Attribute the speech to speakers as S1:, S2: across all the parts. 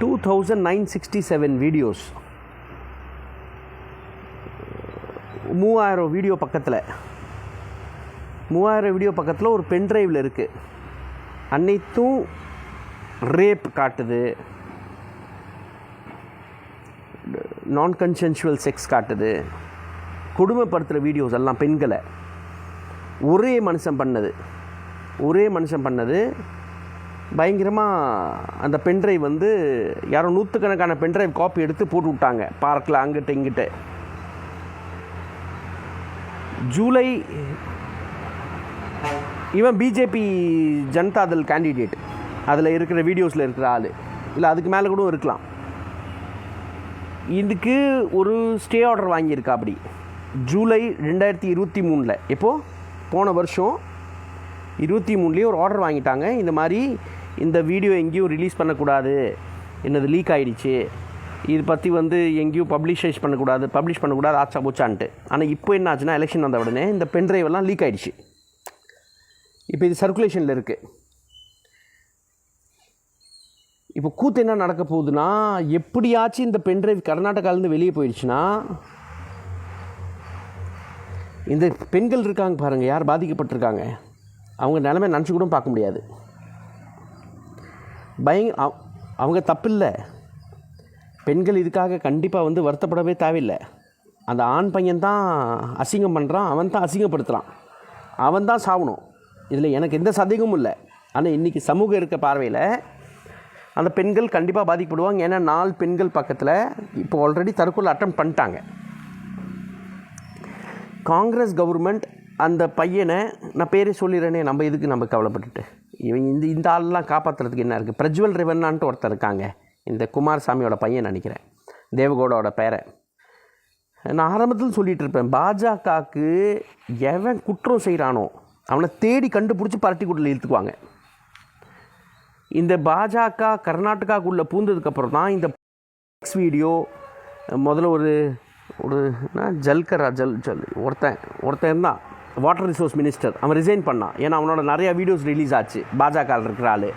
S1: Two thousand nine sixty seven videos மூவாயிரம் video பக்கத்தில். மூவாயிரம் வீடியோ பக்கத்தில் ஒரு பென்ட்ரைவில் இருக்குது அனைத்தும் ரேப் காட்டுது. நான் கன்சென்சுவல் செக்ஸ் காட்டுது. கொடுமைப்படுத்துகிற வீடியோஸ் எல்லாம் பெண்களை. ஒரே மனுஷன் பண்ணது. ஒரே மனுஷன் பண்ணது பயங்கரமாக அந்த பென்ட்ரைவ் வந்து யாரோ நூற்றுக்கணக்கான பென்ட்ரைவ் காப்பி எடுத்து போட்டு விட்டாங்க பார்க்கில் அங்கிட்ட இங்கிட்ட. ஜூலை இவன் பிஜேபி ஜனதாதள் கேண்டிடேட் அதில் இருக்கிற வீடியோஸில் இருக்கிற ஆள். இல்லை அதுக்கு மேலே கூட இருக்கலாம். இதுக்கு ஒரு ஸ்டே ஆர்டர் வாங்கியிருக்கா அப்படி ஜூலை ரெண்டாயிரத்தி இருபத்தி மூணில். எப்போது போன வருஷம் இருபத்தி மூணுலேயே ஒரு ஆர்டர் வாங்கிட்டாங்க. இந்த மாதிரி இந்த வீடியோ எங்கேயும் ரிலீஸ் பண்ணக்கூடாது. என்னது லீக் ஆகிடுச்சு இது பற்றி வந்து எங்கேயும் பப்ளிஷைஸ் பண்ணக்கூடாது. பப்ளிஷ் பண்ணக்கூடாது ஆச்சா போச்சான்ட்டு. ஆனால் இப்போ என்ன ஆச்சுன்னா எலெக்ஷன் வந்த உடனே இந்த பென்ட்ரைவ் எல்லாம் லீக் ஆகிடுச்சு இப்போ இது சர்க்குலேஷனில் இருக்குது இப்போ கூத்து என்ன நடக்க போகுதுன்னா எப்படியாச்சும் இந்த பென்ட்ரைவ் கர்நாடகாலேருந்து வெளியே போயிடுச்சுன்னா இந்த பெண்கள் இருக்காங்க பாருங்கள் யார் பாதிக்கப்பட்டிருக்காங்க? அவங்க நிலமை நினச்சி கூட பார்க்க முடியாது. பயங்க அவங்க தப்பில்லை. பெண்கள் இதுக்காக கண்டிப்பாக வந்து வருத்தப்படவே தேவையில்லை. அந்த ஆண் பையன் தான் அசிங்கம் பண்ணுறான் அவன் தான் அசிங்கப்படுத்துகிறான் அவன் தான் சாகணும் இதில் எனக்கு எந்த சந்தேகமும் இல்லை. ஆனால் இன்றைக்கி சமூகம் இருக்க பார்வையில் அந்த பெண்கள் கண்டிப்பாக பாதிக்கப்படுவாங்க. ஏன்னா நாலு பெண்கள் பக்கத்தில் இப்போ ஆல்ரெடி தற்கொலை அட்டம் பண்ணிட்டாங்க. காங்கிரஸ் கவர்மெண்ட் அந்த பையனை நான் பேரே சொல்லிடுறேனே நம்ம இதுக்கு நம்ம கவலைப்பட்டுட்டு? இவன் இந்த இந்த ஆள்லாம் காப்பாற்றுறதுக்கு என்ன இருக்குது பிரஜ்வல் ரிவன்னான்ட்டு ஒருத்தர் இருக்காங்க. இந்த குமாரசாமியோட பையன் நினைக்கிறேன். தேவகோடோட பேரை நான் ஆரம்பத்தில் சொல்லிகிட்டு இருப்பேன் பாஜகவுக்கு எவன் குற்றம் செய்கிறானோ அவனை தேடி கண்டுபிடிச்சி பரட்டிக்குட்டில் இழுத்துக்குவாங்க. இந்த பாஜக கர்நாடகாக்குள்ளே பூந்ததுக்கப்புறம் தான் இந்த வீடியோ முதல்ல ஒரு ஒரு என்ன, ஜல்கரா ஜல் ஜல் ஒருத்தன் ஒருத்தன் இருந்தான். வாட்டர் ரிசோர்ஸ் மினிஸ்டர் அவன் ரிசைன் பண்ணான். ஏன்னா அவனோட நிறையா வீடியோஸ் ரிலீஸ் ஆச்சு. பாஜக இருக்கிற ஆள்.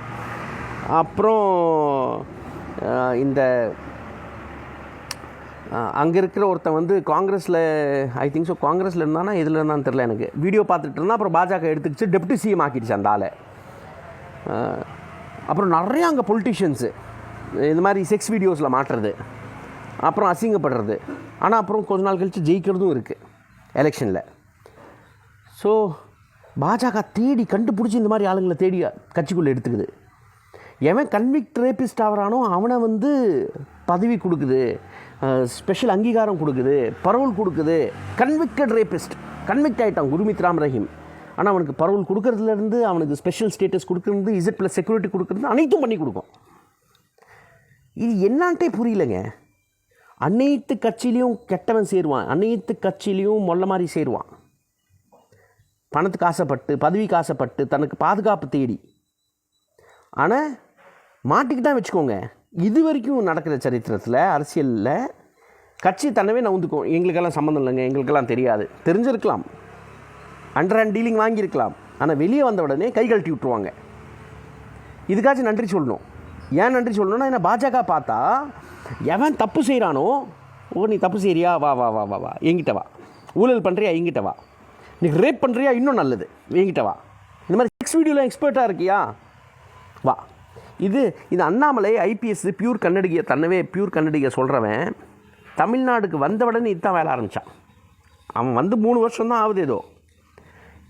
S1: அப்புறம் இந்த அங்கே இருக்கிற ஒருத்தன் வந்து காங்கிரஸில் ஐ திங்க் ஸோ காங்கிரஸில் இருந்தானா இதில் இருந்தான்னு தெரில எனக்கு. வீடியோ பார்த்துட்டு இருந்தால் அப்புறம் பாஜக எடுத்துக்கிச்சு. டெப்டி சிஎம் ஆக்கிடுச்சு அந்த ஆளை. அப்புறம் நிறையா அங்கே பொலிட்டிஷியன்ஸு இந்த மாதிரி செக்ஸ் வீடியோஸில் மாட்டுறது. அப்புறம் அசிங்கப்படுறது. ஆனால் அப்புறம் கொஞ்ச நாள் கழித்து ஜெயிக்கிறதும் இருக்குது எலெக்ஷனில் ஸோ பாஜக தேடி கண்டுபிடிச்சி இந்த மாதிரி ஆளுங்களை தேடி கட்சிக்குள்ளே எடுத்துக்குது. எவன் கன்விக்ட் ரேபிஸ்ட் ஆகிறானோ அவனை வந்து பதவி கொடுக்குது. ஸ்பெஷல் அங்கீகாரம் கொடுக்குது. பரவல் கொடுக்குது. கன்விக்டட் ரேபிஸ்ட் கன்விக்ட் ஆகிட்டான் குருமித் ராம் ரஹீம். ஆனால் அவனுக்கு பரவல் கொடுக்கறதுலேருந்து அவனுக்கு ஸ்பெஷல் ஸ்டேட்டஸ் கொடுக்குறது இசட் ப்ளஸ் செக்யூரிட்டி கொடுக்குறது அனைத்தும் பண்ணி கொடுக்கும். இது என்னான்ட்டே புரியலைங்க. அனைத்து கட்சியிலையும் கெட்டவன் சேருவான். அனைத்து கட்சியிலையும் மொல்ல மாதிரி சேருவான். பணத்துக்கு ஆசைப்பட்டு பதவிக்கு ஆசைப்பட்டு தனக்கு பாதுகாப்பு தேடி. ஆனால் மாட்டிக்கிட்டான் வச்சுக்கோங்க. இது வரைக்கும் நடக்கிற சரித்திரத்தில் அரசியலில் கட்சி தன்னவே நவுந்துக்கும். எங்களுக்கெல்லாம் சம்மந்தம் இல்லைங்க எங்களுக்கெல்லாம் தெரியாது. தெரிஞ்சிருக்கலாம். அண்டர் ஹேண்ட் டீலிங் வாங்கியிருக்கலாம். ஆனால் வெளியே வந்த உடனே கை கழட்டி விட்ருவாங்க இதுக்காச்சும் நன்றி சொல்லணும். ஏன் நன்றி சொல்லணும்னா என்ன பாஜக பார்த்தா எவன் தப்பு செய்கிறானோ ஓ நீ தப்பு செய்கிறியா வா வா வா வா வா என்கிட்ட வா. ஊழல் பண்ணுறியா எங்கிட்ட வா. நீ ரேப் பண்ணுறியா இன்னும் நல்லது. என்கிட்ட வா. இந்த மாதிரி செக்ஸ் வீடியோவில் எக்ஸ்பர்ட்டாக இருக்கியா? வா. இது இது அண்ணாமலை ஐபிஎஸ் பியூர் கன்னடிகை தன்னவே பியூர் கன்னடிகை சொல்கிறவன் தமிழ்நாடுக்கு வந்த உடனே இதுதான் வேலை ஆரம்பித்தான் அவன் வந்து மூணு வருஷம் தான் ஆகுது ஏதோ.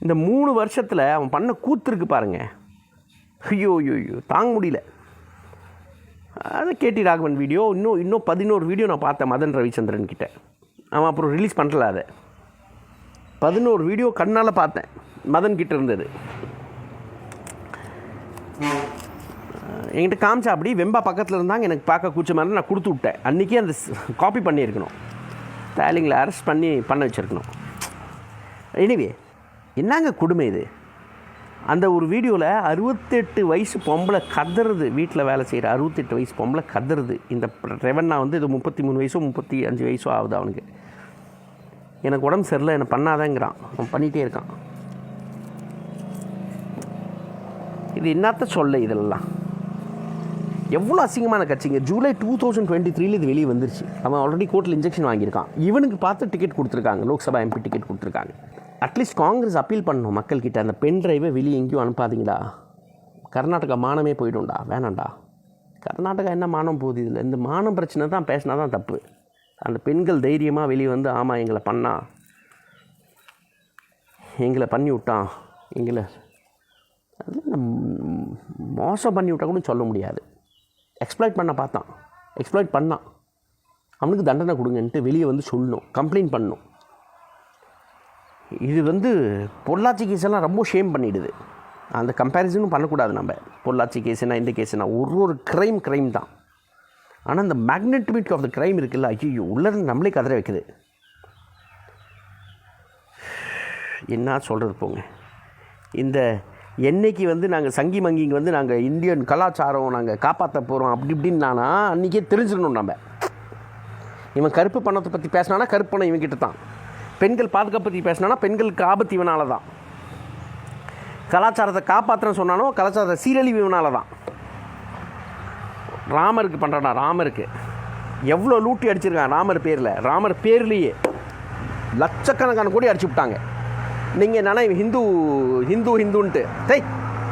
S1: இந்த மூணு வருஷத்தில் அவன் பண்ண கூத்துருக்கு பாருங்கள் ஐயோ ஐயோ ஐயோ தாங்க முடியல. அது கேடி ராகவன் வீடியோ இன்னும் இன்னும் பதினோரு வீடியோ நான் பார்த்தேன் மதன் ரவிச்சந்திரன் கிட்டே அவன் அப்புறம் ரிலீஸ் பண்ணல அதை. பதினோரு வீடியோ கண்ணால் பார்த்தேன். மதன் கிட்ட இருந்தது. என்கிட்ட காமிச்சா அப்படி வெம்பா பக்கத்தில் இருந்தாங்க எனக்கு பார்க்க கூச்சமாக மாதிரி நான் கொடுத்து விட்டேன். அன்றைக்கே அந்த காப்பி பண்ணியிருக்கணும். ஸ்டாலிங்களை அரெஸ்ட் பண்ணி பண்ண வச்சுருக்கணும். எனிவே என்னங்க கொடுமை இது? அந்த ஒரு வீடியோவில் அறுபத்தெட்டு வயசு பொம்பளை கதறுது வீட்டில் வேலை செய்கிற அறுபத்தெட்டு வயசு பொம்பளை கதறுது. இந்த ரெவன்னா வந்து இது முப்பத்தி மூணு வயசோ முப்பத்தி அஞ்சு வயசோ ஆகுது அவனுக்கு. எனக்கு உடம்பு சரியில்லை என்னை பண்ணாதேங்கிறான். அவன் பண்ணிகிட்டே இருக்கான். இது என்னத்த சொல்ல இதெல்லாம்? எவ்வளோ அசிங்கமான கட்சிங்க. ஜூலை டூ தௌசண்ட் டுவெண்ட்டி த்ரீல இது வெளியே வந்துருச்சு. அவன் ஆல்ரெடி கோர்ட்டில் இன்ஜெக்ஷன் வாங்கியிருக்கான். இவனுக்கு பார்த்து டிக்கெட் கொடுத்துருக்காங்க. லோக்சபா எம்பி டிக்கெட் கொடுத்துருக்காங்க. அட்லீஸ்ட் காங்கிரஸ் அப்பீல் பண்ணணும் மக்கள்கிட்ட. அந்த பென் டிரைவை வெளியே எங்கேயும் அனுப்பாதீங்களா கர்நாடகா மானமே போயிடும்டா. வேணாம்டா. கர்நாடகா என்ன மானம் போகுது? இதில் இந்த மானம் பிரச்சனை தான் பேசினா தான் தப்பு. அந்த பெண்கள் தைரியமாக வெளியே வந்து ஆமாம் எங்களை பண்ணா. எங்களை பண்ணி விட்டான் எங்களை அது மோசம் பண்ணி விட்டா கூட சொல்ல முடியாது. எக்ஸ்ப்ளாய்ட் பண்ண பார்த்தான். எக்ஸ்ப்ளாய்ட் பண்ணான் அவனுக்கு தண்டனை கொடுங்கன்ட்டு வெளியே வந்து சொல்லணும். கம்ப்ளைண்ட் பண்ணணும் இது வந்து பொள்ளாச்சி கேஸ் எல்லாம் ரொம்ப ஷேம் பண்ணிடுது. அந்த கம்பேரிசனும் பண்ணக்கூடாது நம்ம. பொள்ளாச்சி கேஸுனா இந்த கேஸுனா ஒரு ஒரு க்ரைம் க்ரைம் தான். ஆனால் இந்த மேக்னெட்டிமிட்டி ஆஃப் த க்ரைம் இருக்குல்ல ஐயோ உள்ளேருந்து நம்மளே கதற வைக்குது. என்ன சொல்கிறது போங்க. இந்த என்னைக்கு வந்து நாங்கள் சங்கி மங்கிங்க வந்து நாங்கள் இந்தியன் கலாச்சாரம் நாங்கள் காப்பாற்ற போகிறோம் அப்படி இப்படின்னானா அன்றைக்கே தெரிஞ்சிடணும் நம்ம. இவன் கருப்பு பணத்தை பற்றி பேசினானா கருப்பு பணம் இவன்கிட்ட தான். பெண்கள் பாதுகாப்பு பற்றி பேசினானா பெண்களுக்கு ஆபத்து இவனால தான். கலாச்சாரத்தை காப்பாற்றுறேன்னு சொன்னானோ கலாச்சாரத்தை சீரழிவு இவனால் தான். ராமருக்கு பண்ணுறானா ராமருக்கு. எவ்வளோ லூட்டி அடிச்சிருக்கான் ராமர் பேரில். ராமர் பேர்லேயே லட்சக்கணக்கான கோடி அடிச்சு விட்டாங்க. நீங்கள் என்னன்னா இவன் ஹிந்து ஹிந்து ஹிந்துன்ட்டு. டேய்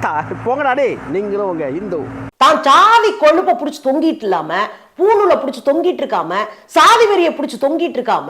S1: தா போங்கடா டேய் நீங்களும் உங்க ஹிந்து.
S2: தான் சாதி கொழுப்பை பிடிச்சி தொங்கிட்டு இல்லாம பூணூலை பிடிச்சி தொங்கிட்டு இருக்காம சாதி வெறியை பிடிச்சி தொங்கிட்டு இருக்காம